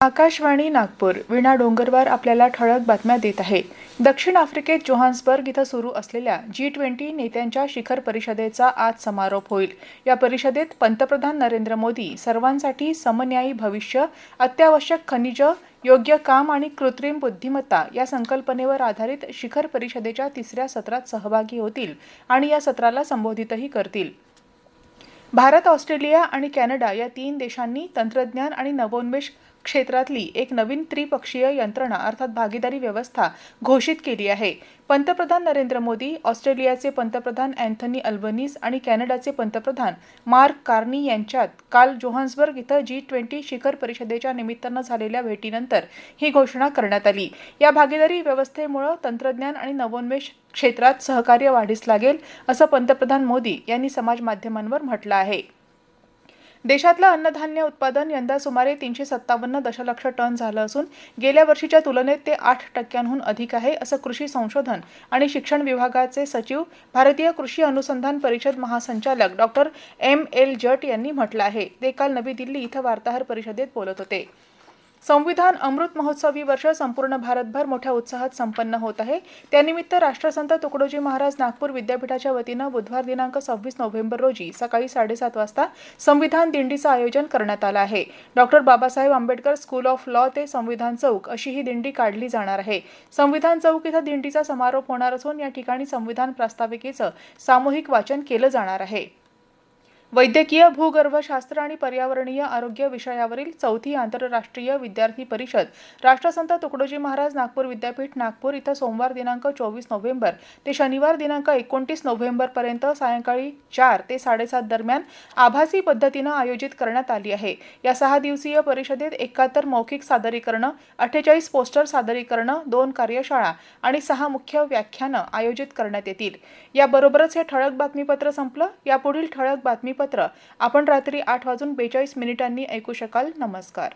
आकाशवाणी नागपूर विणा डोंगरवार आपल्याला ठळक बातम्या देत आहे. दक्षिण आफ्रिकेत जोहान्सबर्ग इथं सुरू असलेल्या जी ट्वेंटी नेत्यांच्या शिखर परिषदेचा आज समारोप होईल. या परिषदेत पंतप्रधान नरेंद्र मोदी सर्वांसाठी समन्यायी भविष्य अत्यावश्यक खनिज योग्य काम आणि कृत्रिम बुद्धिमत्ता या संकल्पनेवर आधारित शिखर परिषदेच्या तिसऱ्या सत्रात सहभागी होतील आणि या सत्राला संबोधितही करतील. भारत ऑस्ट्रेलिया आणि कॅनडा या तीन देशांनी तंत्रज्ञान आणि नवोन्मेष क्षेत्रातली एक नवीन त्रिपक्षीय यंत्रणा अर्थात भागीदारी व्यवस्था घोषित केली आहे. पंतप्रधान नरेंद्र मोदी ऑस्ट्रेलियाचे पंतप्रधान अँथनी अल्बनीस आणि कॅनडाचे पंतप्रधान मार्क कार्नी यांच्यात काल जोहान्सबर्ग इथं जी ट्वेंटी शिखर परिषदेच्या निमित्तानं झालेल्या भेटीनंतर ही घोषणा करण्यात आली. या भागीदारी व्यवस्थेमुळे तंत्रज्ञान आणि नवोन्मेष क्षेत्रात सहकार्य वाढीस लागेल असं पंतप्रधान मोदी यांनी समाज माध्यमांवर म्हटलं आहे. देशातलं अन्नधान्य उत्पादन यंदा सुमारे तीनशे सत्तावन्न दशलक्ष टन झालं असून गेल्या वर्षीच्या तुलनेत ते आठ टक्क्यांहून अधिक आहे असं कृषी संशोधन आणि शिक्षण विभागाचे सचिव भारतीय कृषी अनुसंधान परिषद महासंचालक डॉक्टर एम एल जट यांनी म्हटलं आहे. ते काल नवी दिल्ली इथं वार्ताहर परिषदेत बोलत होते. संविधान अमृत महोत्सवी वर्ष संपूर्ण भारतभर मोठ्या उत्साहात संपन्न होत आहे. त्यानिमित्त राष्ट्रसंत तुकडोजी महाराज नागपूर विद्यापीठाच्या वतीनं बुधवार दिनांक सव्वीस नोव्हेंबर रोजी सकाळी साडेसात वाजता संविधान दिंडीचं आयोजन करण्यात आलं आहे. Doctor Babasaheb Ambedkar school of law ते संविधान चौक अशी ही दिंडी काढली जाणार आहे. संविधान चौक इथं दिंडीचा समारोप होणार असून या ठिकाणी संविधान प्रास्ताविकेचं सामूहिक वाचन केलं जाणार आहे. वैद्यकीय भूगर्भशास्त्र आणि पर्यावरणीय आरोग्य विषयावरील चौथी आंतरराष्ट्रीय विद्यार्थी परिषद. राष्ट्रसंत तुकडोजी महाराज नागपूर विद्यापीठ नागपूर इथं सोमवार दिनांक चोवीस नोव्हेंबर ते शनिवार दिनांक एकोणतीस नोव्हेंबरपर्यंत सायंकाळी चार ते साडेसात दरम्यान आभासी पद्धतीनं आयोजित करण्यात आली आहे. या सहा दिवसीय परिषदेत एकाहत्तर मौखिक सादरीकरणं अठ्ठेचाळीस पोस्टर सादरीकरणं दोन कार्यशाळा आणि सहा मुख्य व्याख्यानं आयोजित करण्यात येतील. याबरोबरच हे ठळक बातमीपत्र संपलं. यापुढील ठळक बातमी बातमीपत्र आपण रात्री आठ वाजून बेचाळीस मिनिटांनी ऐकू शकाल. नमस्कार.